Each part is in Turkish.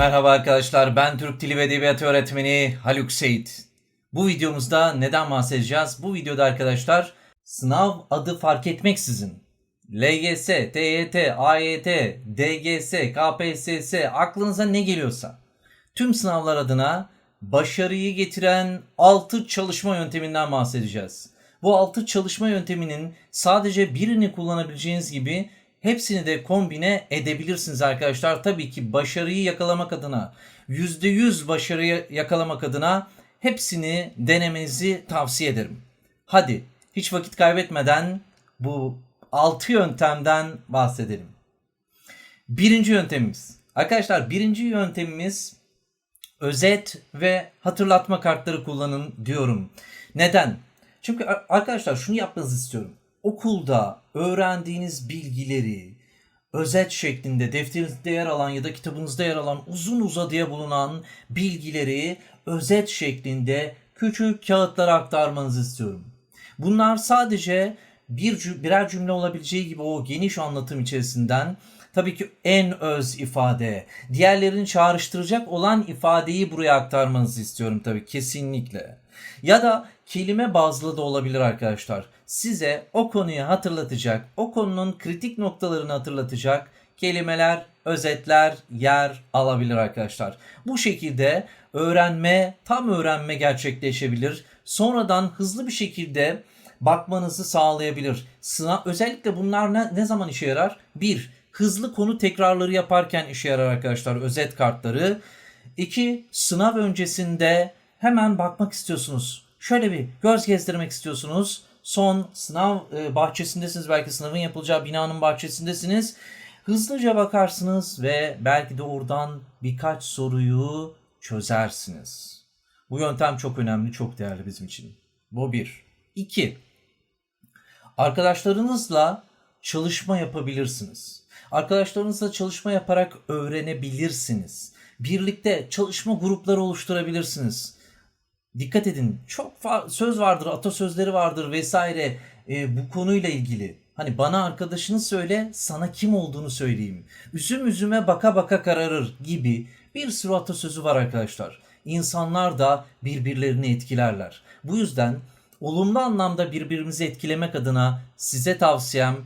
Merhaba arkadaşlar, ben Türk Dili ve Edebiyatı öğretmeni Haluk Seyit. Bu videomuzda neden bahsedeceğiz? Bu videoda arkadaşlar sınav adı fark etmeksizin LGS, TYT, AYT, DGS, KPSS aklınıza ne geliyorsa tüm sınavlar adına başarıyı getiren 6 çalışma yönteminden bahsedeceğiz. Bu 6 çalışma yönteminin sadece birini kullanabileceğiniz gibi hepsini de kombine edebilirsiniz arkadaşlar. Tabii ki başarıyı yakalamak adına, %100 başarıyı yakalamak adına hepsini denemenizi tavsiye ederim. Hadi hiç vakit kaybetmeden bu 6 yöntemden bahsedelim. Birinci yöntemimiz. Arkadaşlar birinci yöntemimiz özet ve hatırlatma kartları kullanın diyorum. Neden? Çünkü ar- arkadaşlar şunu yapmanızı istiyorum. Okulda öğrendiğiniz bilgileri özet şeklinde defterinizde yer alan ya da kitabınızda yer alan uzun uzadıya bulunan bilgileri özet şeklinde küçük kağıtlara aktarmanızı istiyorum. Bunlar sadece bir birer cümle olabileceği gibi o geniş anlatım içerisinden tabii ki en öz ifade, diğerlerini çağrıştıracak olan ifadeyi buraya aktarmanızı istiyorum tabii kesinlikle. Ya da kelime bazlı da olabilir arkadaşlar. Size o konuyu hatırlatacak, o konunun kritik noktalarını hatırlatacak kelimeler, özetler yer alabilir arkadaşlar. Bu şekilde öğrenme, tam öğrenme gerçekleşebilir. Sonradan hızlı bir şekilde bakmanızı sağlayabilir. Sınav özellikle bunlar ne, ne zaman işe yarar? Bir, hızlı konu tekrarları yaparken işe yarar arkadaşlar özet kartları. İki, sınav öncesinde hemen bakmak istiyorsunuz. Şöyle bir göz gezdirmek istiyorsunuz. Son sınav e, bahçesindesiniz. Belki sınavın yapılacağı binanın bahçesindesiniz. Hızlıca bakarsınız ve belki de oradan birkaç soruyu çözersiniz. Bu yöntem çok önemli, çok değerli bizim için. Bu bir. İki, arkadaşlarınızla çalışma yapabilirsiniz. Arkadaşlarınızla çalışma yaparak öğrenebilirsiniz. Birlikte çalışma grupları oluşturabilirsiniz. Dikkat edin çok söz vardır, atasözleri vardır vesaire e, bu konuyla ilgili. Hani bana arkadaşını söyle, sana kim olduğunu söyleyeyim. Üzüm üzüme baka baka kararır gibi bir sürü atasözü var arkadaşlar. İnsanlar da birbirlerini etkilerler. Bu yüzden olumlu anlamda birbirimizi etkilemek adına size tavsiyem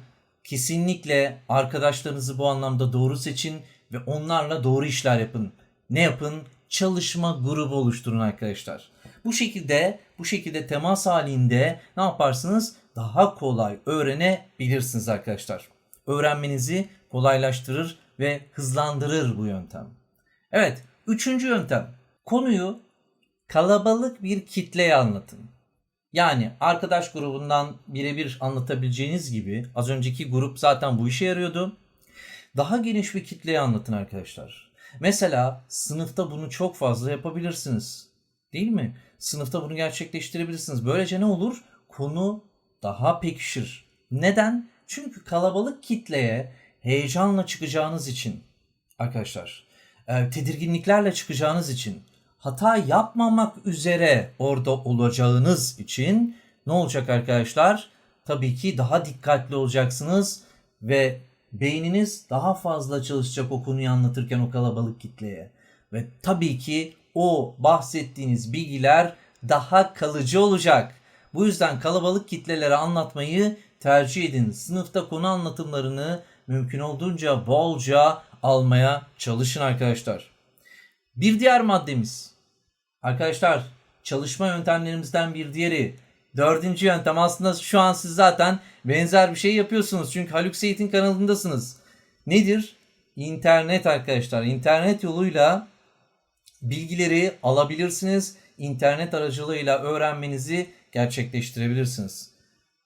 kesinlikle arkadaşlarınızı bu anlamda doğru seçin ve onlarla doğru işler yapın. Ne yapın? Çalışma grubu oluşturun arkadaşlar. Bu şekilde bu şekilde temas halinde ne yaparsınız? Daha kolay öğrenebilirsiniz arkadaşlar. Öğrenmenizi kolaylaştırır ve hızlandırır bu yöntem. Evet, üçüncü yöntem. Konuyu kalabalık bir kitleye anlatın. Yani arkadaş grubundan birebir anlatabileceğiniz gibi az önceki grup zaten bu işe yarıyordu. Daha geniş bir kitleye anlatın arkadaşlar. Mesela sınıfta bunu çok fazla yapabilirsiniz. Değil mi? Sınıfta bunu gerçekleştirebilirsiniz. Böylece ne olur? Konu daha pekişir. Neden? Çünkü kalabalık kitleye heyecanla çıkacağınız için arkadaşlar, e, tedirginliklerle çıkacağınız için, hata yapmamak üzere orada olacağınız için ne olacak arkadaşlar? Tabii ki daha dikkatli olacaksınız ve beyniniz daha fazla çalışacak o konuyu anlatırken o kalabalık kitleye. Ve tabii ki o bahsettiğiniz bilgiler daha kalıcı olacak. Bu yüzden kalabalık kitlelere anlatmayı tercih edin. Sınıfta konu anlatımlarını mümkün olduğunca bolca almaya çalışın arkadaşlar. Bir diğer maddemiz. Arkadaşlar çalışma yöntemlerimizden bir diğeri. Dördüncü yöntem aslında şu an siz zaten benzer bir şey yapıyorsunuz. Çünkü Haluk Seyit'in kanalındasınız. Nedir? İnternet arkadaşlar. İnternet yoluyla bilgileri alabilirsiniz. İnternet aracılığıyla öğrenmenizi gerçekleştirebilirsiniz.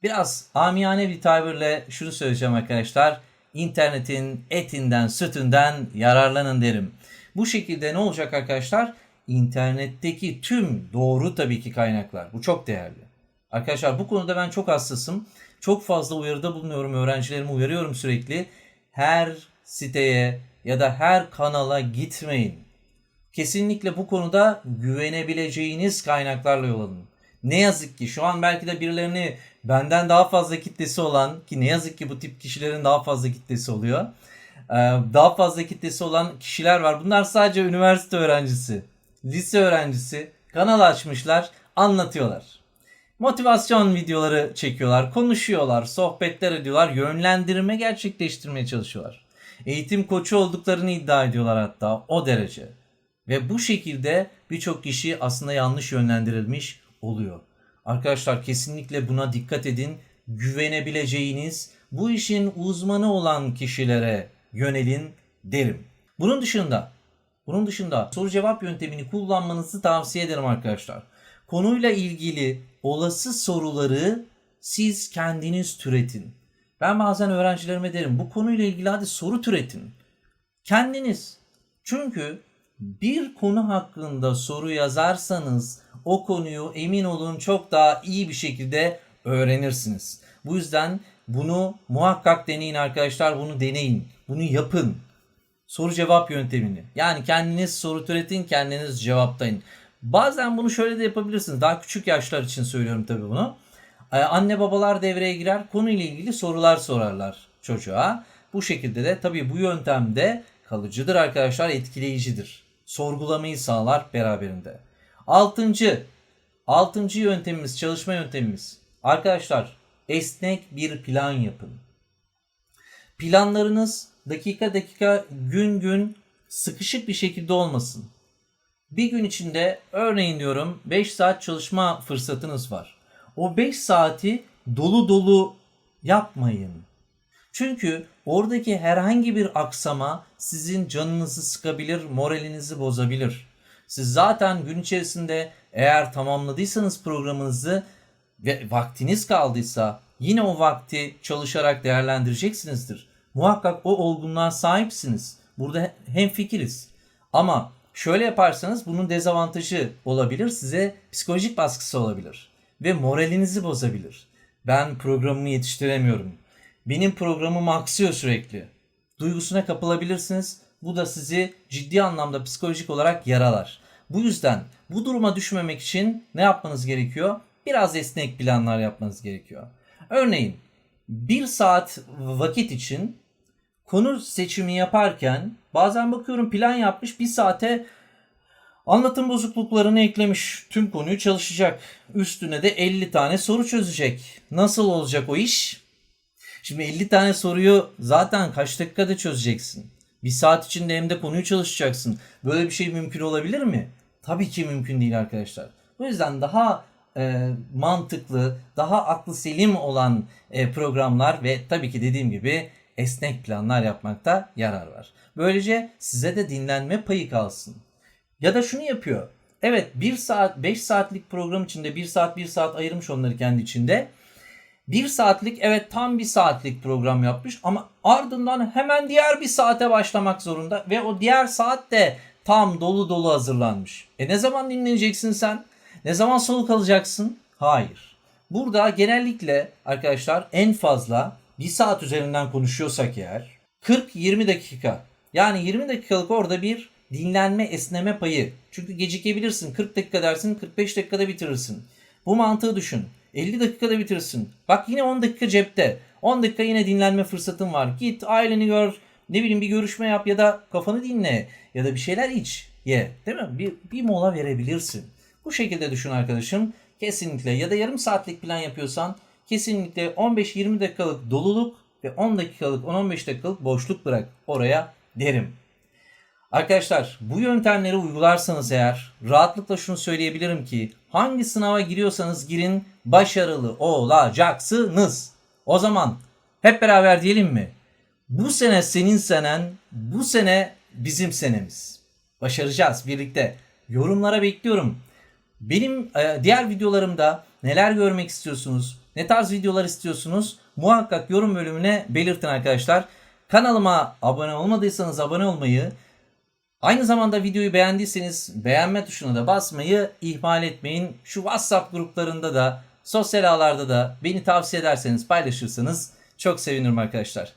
Biraz amiyane bir tabirle şunu söyleyeceğim arkadaşlar. İnternetin etinden, sütünden yararlanın derim. Bu şekilde ne olacak arkadaşlar? İnternetteki tüm doğru tabii ki kaynaklar. Bu çok değerli. Arkadaşlar bu konuda ben çok hassasım. Çok fazla uyarıda bulunuyorum. Öğrencilerimi uyarıyorum sürekli. Her siteye ya da her kanala gitmeyin. Kesinlikle bu konuda güvenebileceğiniz kaynaklarla yol alın. Ne yazık ki şu an belki de birilerini benden daha fazla kitlesi olan ki ne yazık ki bu tip kişilerin daha fazla kitlesi oluyor. Daha fazla kitlesi olan kişiler var. Bunlar sadece üniversite öğrencisi, lise öğrencisi kanal açmışlar, anlatıyorlar. Motivasyon videoları çekiyorlar, konuşuyorlar, sohbetler ediyorlar, yönlendirme gerçekleştirmeye çalışıyorlar. Eğitim koçu olduklarını iddia ediyorlar hatta o derece. Ve bu şekilde birçok kişi aslında yanlış yönlendirilmiş oluyor. Arkadaşlar kesinlikle buna dikkat edin. Güvenebileceğiniz, bu işin uzmanı olan kişilere yönelin derim. Bunun dışında bunun dışında soru cevap yöntemini kullanmanızı tavsiye ederim arkadaşlar. Konuyla ilgili olası soruları siz kendiniz türetin. Ben bazen öğrencilerime derim bu konuyla ilgili hadi soru türetin. Kendiniz. Çünkü bir konu hakkında soru yazarsanız o konuyu emin olun çok daha iyi bir şekilde öğrenirsiniz. Bu yüzden bunu muhakkak deneyin arkadaşlar. Bunu deneyin. Bunu yapın. Soru cevap yöntemini. Yani kendiniz soru türetin, kendiniz cevaplayın. Bazen bunu şöyle de yapabilirsiniz. Daha küçük yaşlar için söylüyorum tabii bunu. Ee, anne babalar devreye girer. Konuyla ilgili sorular sorarlar çocuğa. Bu şekilde de tabii bu yöntemde kalıcıdır arkadaşlar, etkileyicidir. Sorgulamayı sağlar beraberinde. Altıncı, altıncı yöntemimiz, çalışma yöntemimiz. Arkadaşlar esnek bir plan yapın. Planlarınız dakika dakika, gün gün sıkışık bir şekilde olmasın. Bir gün içinde örneğin diyorum 5 saat çalışma fırsatınız var. O 5 saati dolu dolu yapmayın. Çünkü oradaki herhangi bir aksama sizin canınızı sıkabilir, moralinizi bozabilir. Siz zaten gün içerisinde eğer tamamladıysanız programınızı ve vaktiniz kaldıysa yine o vakti çalışarak değerlendireceksinizdir. Muhakkak o olgunluğa sahipsiniz. Burada hem fikiriz. Ama şöyle yaparsanız bunun dezavantajı olabilir. Size psikolojik baskısı olabilir. Ve moralinizi bozabilir. Ben programımı yetiştiremiyorum. Benim programım aksıyor sürekli. Duygusuna kapılabilirsiniz. Bu da sizi ciddi anlamda psikolojik olarak yaralar. Bu yüzden bu duruma düşmemek için ne yapmanız gerekiyor? Biraz esnek planlar yapmanız gerekiyor. Örneğin bir saat vakit için konu seçimi yaparken bazen bakıyorum plan yapmış bir saate anlatım bozukluklarını eklemiş. Tüm konuyu çalışacak. Üstüne de 50 tane soru çözecek. Nasıl olacak o iş? Şimdi 50 tane soruyu zaten kaç dakikada çözeceksin? Bir saat içinde hem de konuyu çalışacaksın. Böyle bir şey mümkün olabilir mi? Tabii ki mümkün değil arkadaşlar. O yüzden daha e, mantıklı, daha aklı selim olan e, programlar ve tabii ki dediğim gibi esnek planlar yapmakta yarar var. Böylece size de dinlenme payı kalsın. Ya da şunu yapıyor. Evet 1 saat 5 saatlik program içinde 1 saat 1 saat ayırmış onları kendi içinde. 1 saatlik evet tam bir saatlik program yapmış ama ardından hemen diğer bir saate başlamak zorunda ve o diğer saat de tam dolu dolu hazırlanmış. E ne zaman dinleneceksin sen? Ne zaman soluk alacaksın? Hayır. Burada genellikle arkadaşlar en fazla bir saat üzerinden konuşuyorsak eğer 40-20 dakika yani 20 dakikalık orada bir dinlenme esneme payı. Çünkü gecikebilirsin 40 dakika dersin 45 dakikada bitirirsin. Bu mantığı düşün. 50 dakikada bitirsin. Bak yine 10 dakika cepte. 10 dakika yine dinlenme fırsatın var. Git aileni gör. Ne bileyim bir görüşme yap ya da kafanı dinle. Ya da bir şeyler iç. Ye. Değil mi? Bir, bir mola verebilirsin. Bu şekilde düşün arkadaşım. Kesinlikle ya da yarım saatlik plan yapıyorsan kesinlikle 15-20 dakikalık doluluk ve 10 dakikalık 10-15 dakikalık boşluk bırak oraya derim. Arkadaşlar bu yöntemleri uygularsanız eğer rahatlıkla şunu söyleyebilirim ki hangi sınava giriyorsanız girin başarılı olacaksınız. O zaman hep beraber diyelim mi? Bu sene senin senen, bu sene bizim senemiz. Başaracağız birlikte. Yorumlara bekliyorum. Benim e, diğer videolarımda neler görmek istiyorsunuz? Ne tarz videolar istiyorsunuz? Muhakkak yorum bölümüne belirtin arkadaşlar. Kanalıma abone olmadıysanız abone olmayı, aynı zamanda videoyu beğendiyseniz beğenme tuşuna da basmayı ihmal etmeyin. Şu WhatsApp gruplarında da, sosyal ağlarda da beni tavsiye ederseniz paylaşırsanız çok sevinirim arkadaşlar.